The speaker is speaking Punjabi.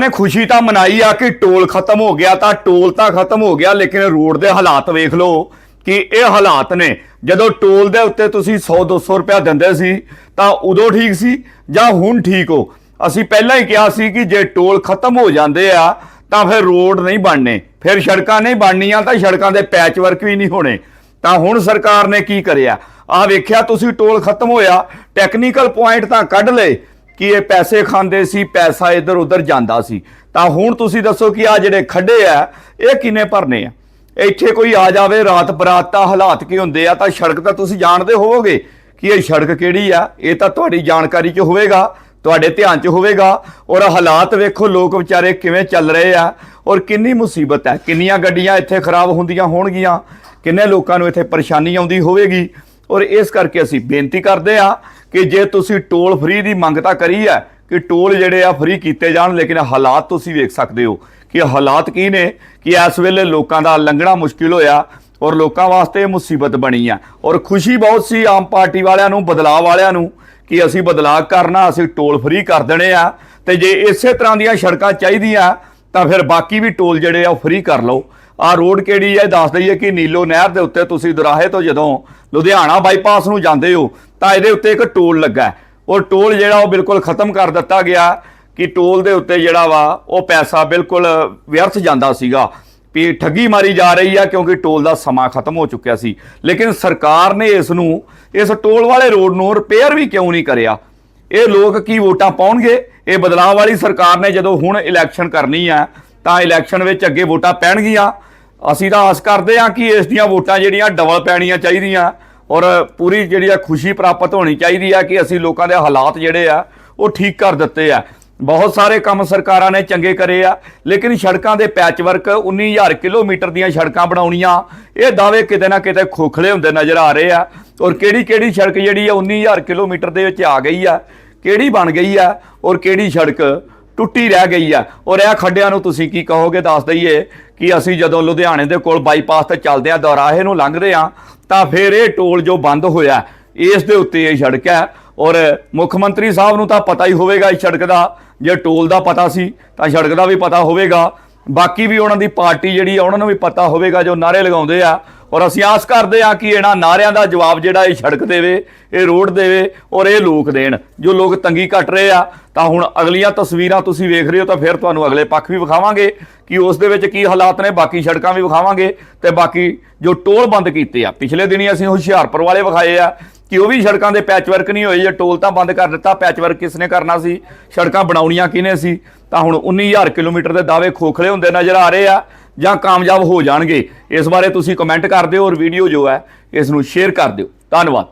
ਨੇ ਖੁਸ਼ੀ ਤਾਂ ਮਨਾਈ ਆ ਕਿ ਟੋਲ ਖਤਮ ਹੋ ਗਿਆ ਤਾਂ ਟੋਲ ਤਾਂ ਖਤਮ ਹੋ ਗਿਆ, ਲੇਕਿਨ ਰੋਡ ਦੇ ਹਾਲਾਤ ਵੇਖ ਲਓ ਕਿ ਇਹ ਹਾਲਾਤ ਨੇ। ਜਦੋਂ ਟੋਲ ਦੇ ਉੱਤੇ ਤੁਸੀਂ 100 200 ਰੁਪਇਆ ਦਿੰਦੇ ਸੀ, ਤਾਂ ਉਦੋਂ ਠੀਕ ਸੀ ਜਾਂ ਹੁਣ ਠੀਕ ਹੋ? ਅਸੀਂ ਪਹਿਲਾਂ ਹੀ ਕਿਹਾ ਸੀ ਕਿ ਜੇ ਟੋਲ ਖਤਮ ਹੋ ਜਾਂਦੇ ਆ, ਤਾਂ ਫਿਰ ਰੋਡ ਨਹੀਂ ਬਣਨੇ। ਫਿਰ ਸੜਕਾਂ ਨਹੀਂ ਬਣਨੀਆਂ ਤਾਂ ਸੜਕਾਂ ਦੇ ਪੈਚ ਵਰਕ ਵੀ ਨਹੀਂ ਹੋਣੇ। ਤਾਂ ਹੁਣ ਸਰਕਾਰ ਨੇ ਕੀ ਕਰਿਆ? ਆ ਵੇਖਿਆ ਤੁਸੀਂ ਟੋਲ ਖਤਮ ਹੋਇਆ ਟੈਕਨੀਕਲ ਪੁਆਇੰਟ ਤਾਂ ਕੱਢ ਲਏ। ਕਿ ਇਹ ਪੈਸੇ ਖਾਂਦੇ ਸੀ, ਪੈਸਾ ਇੱਧਰ ਉੱਧਰ ਜਾਂਦਾ ਸੀ। ਤਾਂ ਹੁਣ ਤੁਸੀਂ ਦੱਸੋ ਕਿ ਆ ਜਿਹੜੇ ਖੱਡੇ ਆ, ਇਹ ਕਿੰਨੇ ਭਰਨੇ ਆ? ਇੱਥੇ ਕੋਈ ਆ ਜਾਵੇ, ਰਾਤ ਬਰਾਤ ਤਾਂ ਹਾਲਾਤ ਕੀ ਹੁੰਦੇ ਆ? ਤਾਂ ਸੜਕ ਤਾਂ ਤੁਸੀਂ ਜਾਣਦੇ ਹੋਵੋਗੇ ਕਿ ਇਹ ਸੜਕ ਕਿਹੜੀ ਆ? ਇਹ ਤਾਂ ਤੁਹਾਡੀ ਜਾਣਕਾਰੀ 'ਚ ਹੋਵੇਗਾ, ਤੁਹਾਡੇ ਧਿਆਨ 'ਚ ਹੋਵੇਗਾ। ਔਰ ਹਾਲਾਤ ਵੇਖੋ, ਲੋਕ ਵਿਚਾਰੇ ਕਿਵੇਂ ਚੱਲ ਰਹੇ ਆ। ਔਰ ਕਿੰਨੀ ਮੁਸੀਬਤ ਹੈ ਕਿੰਨੀਆਂ ਗੱਡੀਆਂ ਇੱਥੇ ਖਰਾਬ ਹੁੰਦੀਆਂ ਹੋਣਗੀਆਂ? ਕਿੰਨੇ ਲੋਕਾਂ ਨੂੰ ਇੱਥੇ ਪਰੇਸ਼ਾਨੀ ਆਉਂਦੀ ਹੋਵੇਗੀ? ਔਰ ਇਸ ਕਰਕੇ ਅਸੀਂ ਬੇਨਤੀ ਕਰਦੇ ਆ ਕਿ ਜੇ ਤੁਸੀਂ ਟੋਲ ਫ੍ਰੀ ਦੀ ਮੰਗ ਤਾਂ ਕਰੀ ਹੈ ਕਿ ਟੋਲ ਜਿਹੜੇ ਆ ਫ੍ਰੀ ਕੀਤੇ ਜਾਣ, ਲੇਕਿਨ ਹਾਲਾਤ ਤੁਸੀਂ ਵੇਖ ਸਕਦੇ ਹੋ ਕਿ ਹਾਲਾਤ ਕੀ ਨੇ, ਕਿ ਇਸ ਵੇਲੇ ਲੋਕਾਂ ਦਾ ਲੰਘਣਾ ਮੁਸ਼ਕਿਲ ਹੋਇਆ ਔਰ ਲੋਕਾਂ ਵਾਸਤੇ ਇਹ ਮੁਸੀਬਤ ਬਣੀ ਆ। ਔਰ ਖੁਸ਼ੀ ਬਹੁਤ ਸੀ ਆਮ ਪਾਰਟੀ ਵਾਲਿਆਂ ਨੂੰ, ਬਦਲਾਅ ਵਾਲਿਆਂ ਨੂੰ ਕਿ ਅਸੀਂ ਬਦਲਾਅ ਕਰਨਾ, ਅਸੀਂ ਟੋਲ ਫ੍ਰੀ ਕਰ ਦੇਣੇ ਆ ਤੇ ਜੇ ਇਸੇ ਤਰ੍ਹਾਂ ਦੀਆਂ ਸੜਕਾਂ ਚਾਹੀਦੀਆਂ ਤਾਂ ਫਿਰ ਬਾਕੀ ਵੀ ਟੋਲ ਜਿਹੜੇ ਆ ਉਹ ਫ੍ਰੀ ਕਰ ਲਓ। ਆ ਰੋਡ ਕਿਹੜੀ ਹੈ ਦੱਸ ਦਈਏ ਕਿ ਨੀਲੋ ਨਹਿਰ ਦੇ ਉੱਤੇ ਤੁਸੀਂ ਦੁਰਾਹੇ ਤੋਂ ਜਦੋਂ ਲੁਧਿਆਣਾ ਬਾਈਪਾਸ ਨੂੰ ਜਾਂਦੇ ਹੋ ਤਾਂ ਇਹਦੇ ਉੱਤੇ ਇੱਕ ਟੋਲ ਲੱਗਾ ਉਹ ਟੋਲ ਜਿਹੜਾ ਉਹ ਬਿਲਕੁਲ ਖਤਮ ਕਰ ਦਿੱਤਾ ਗਿਆ ਕਿ ਟੋਲ ਦੇ ਉੱਤੇ ਜਿਹੜਾ ਵਾ, ਉਹ ਪੈਸਾ ਬਿਲਕੁਲ ਵਿਅਰਥ ਜਾਂਦਾ ਸੀਗਾ। ਵੀ ਠੱਗੀ ਮਾਰੀ ਜਾ ਰਹੀ ਆ ਕਿਉਂਕਿ ਟੋਲ ਦਾ ਸਮਾਂ ਖਤਮ ਹੋ ਚੁੱਕਿਆ ਸੀ। ਲੇਕਿਨ ਸਰਕਾਰ ਨੇ ਇਸ ਨੂੰ, ਇਸ ਟੋਲ ਵਾਲੇ ਰੋਡ ਨੂੰ ਰਿਪੇਅਰ ਵੀ ਕਿਉਂ ਨਹੀਂ ਕਰਿਆ? ਇਹ ਲੋਕ ਕੀ ਵੋਟਾਂ ਪਾਉਣਗੇ? ਇਹ ਬਦਲਾਅ ਵਾਲੀ ਸਰਕਾਰ ਨੇ ਜਦੋਂ ਹੁਣ ਇਲੈਕਸ਼ਨ ਕਰਨੀ ਆ, ਤਾਂ ਇਲੈਕਸ਼ਨ ਵਿੱਚ ਅੱਗੇ ਵੋਟਾਂ ਪੈਣਗੀਆਂ। ਅਸੀਂ ਤਾਂ ਆਸ ਕਰਦੇ ਹਾਂ ਕਿ ਇਸ ਦੀਆਂ ਵੋਟਾਂ ਜਿਹੜੀਆਂ ਡਬਲ ਪੈਣੀਆਂ ਚਾਹੀਦੀਆਂ। ਔਰ ਪੂਰੀ ਜਿਹੜੀ ਆ ਖੁਸ਼ੀ ਪ੍ਰਾਪਤ ਹੋਣੀ ਚਾਹੀਦੀ ਆ ਕਿ ਅਸੀਂ ਲੋਕਾਂ ਦੇ ਹਾਲਾਤ ਜਿਹੜੇ ਆ, ਉਹ ਠੀਕ ਕਰ ਦਿੱਤੇ ਆ। ਬਹੁਤ ਸਾਰੇ ਕੰਮ ਸਰਕਾਰਾਂ ਨੇ ਚੰਗੇ ਕਰੇ ਆ, ਲੇਕਿਨ ਸੜਕਾਂ ਦੇ ਪੈਚ ਵਰਕ 19000 ਕਿਲੋਮੀਟਰ ਦੀਆਂ ਸੜਕਾਂ ਬਣਾਉਣੀਆਂ, ਇਹ ਦਾਅਵੇ ਕਿਤੇ ਨਾ ਕਿਤੇ ਖੋਖਲੇ ਹੁੰਦੇ ਨਜ਼ਰ ਆ ਰਹੇ ਆ। ਔਰ ਕਿਹੜੀ ਕਿਹੜੀ ਸੜਕ ਜਿਹੜੀ ਆ 19000 ਕਿਲੋਮੀਟਰ ਦੇ ਵਿੱਚ ਆ ਗਈ ਆ, ਕਿਹੜੀ ਬਣ ਗਈ ਆ, ਔਰ ਕਿਹੜੀ ਸੜਕ ਟੁੱਟੀ ਰਹਿ ਗਈ ਆ। ਔਰ ਇਹ ਖੱਡਿਆਂ ਨੂੰ ਤੁਸੀਂ ਕੀ ਕਹੋਗੇ, ਦੱਸ ਦਈਏ ਕਿ ਅਸੀਂ ਜਦੋਂ ਲੁਧਿਆਣੇ ਦੇ ਕੋਲ ਬਾਈਪਾਸ ਤੇ ਚੱਲਦੇ ਆ ਦੌਰਾਹੇ ਨੂੰ ਲੰਘਦੇ ਆ ਤਾਂ ਫਿਰ ਇਹ ਟੋਲ ਜੋ ਬੰਦ ਹੋਇਆ, ਇਸ ਦੇ ਉੱਤੇ ਇਹ ਸੜਕ ਹੈ। ਔਰ ਮੁੱਖ ਮੰਤਰੀ ਸਾਹਿਬ ਨੂੰ ਤਾਂ ਪਤਾ ਹੀ ਹੋਵੇਗਾ ਇਸ ਸੜਕ ਦਾ। ਜੇ ਟੋਲ ਦਾ ਪਤਾ ਸੀ, ਤਾਂ ਸੜਕ ਦਾ ਵੀ ਪਤਾ ਹੋਵੇਗਾ। ਬਾਕੀ ਵੀ ਉਹਨਾਂ ਦੀ ਪਾਰਟੀ ਜਿਹੜੀ ਆ, ਉਹਨਾਂ ਨੂੰ ਵੀ ਪਤਾ ਹੋਵੇਗਾ ਜੋ ਨਾਰੇ ਲਗਾਉਂਦੇ ਆ। ਔਰ ਅਸੀਂ ਆਸ ਕਰਦੇ ਹਾਂ ਕਿ ਇਹਨਾਂ ਨਾਰਿਆਂ ਦਾ ਜਵਾਬ ਜਿਹੜਾ ਇਹ ਸੜਕ ਦੇਵੇ, ਇਹ ਰੋਡ ਦੇਵੇ ਔਰ ਇਹ ਲੋਕ ਦੇਣ। ਜੋ ਲੋਕ ਤੰਗੀ ਘਟ ਰਹੇ ਆ, ਤਾਂ ਹੁਣ ਅਗਲੀਆਂ ਤਸਵੀਰਾਂ ਤੁਸੀਂ ਵੇਖ ਰਹੇ ਹੋ ਤਾਂ ਫਿਰ ਤੁਹਾਨੂੰ ਅਗਲੇ ਪੱਖ ਵੀ ਵਿਖਾਵਾਂਗੇ ਕਿ ਉਸ ਦੇ ਵਿੱਚ ਕੀ ਹਾਲਾਤ ਨੇ, ਬਾਕੀ ਸੜਕਾਂ ਵੀ ਵਿਖਾਵਾਂਗੇ ਤੇ ਬਾਕੀ ਜੋ ਟੋਲ ਬੰਦ ਕੀਤੇ ਆ, ਪਿਛਲੇ ਦਿਨੀ ਅਸੀਂ ਹੁਸ਼ਿਆਰਪੁਰ ਵਾਲੇ ਵਿਖਾਏ ਆ ਕਿ ਉਹ ਵੀ ਸੜਕਾਂ ਦੇ ਪੈਚ ਵਰਕ ਨਹੀਂ ਹੋਏ, ਜੇ ਟੋਲ ਤਾਂ ਬੰਦ ਕਰ ਦਿੱਤਾ ਪੈਚ ਵਰਕ ਕਿਸ ਨੇ ਕਰਨਾ ਸੀ, ਸੜਕਾਂ ਬਣਾਉਣੀਆਂ ਕਿਹਨੇ ਸੀ, ਤਾਂ ਹੁਣ 19000 ਕਿਲੋਮੀਟਰ ਦੇ ਦਾਅਵੇ ਖੋਖਲੇ ਹੁੰਦੇ ਨਜ਼ਰ ਆ ਰਹੇ ਆ। ਜਾਂ ਕਾਮਯਾਬ ਹੋ ਜਾਣਗੇ। ਇਸ ਬਾਰੇ ਤੁਸੀਂ ਕਮੈਂਟ ਕਰ ਦਿਓ ਔਰ ਵੀਡੀਓ ਜੋ ਹੈ, ਇਸ ਨੂੰ ਸ਼ੇਅਰ ਕਰ ਦਿਓ। ਧੰਨਵਾਦ।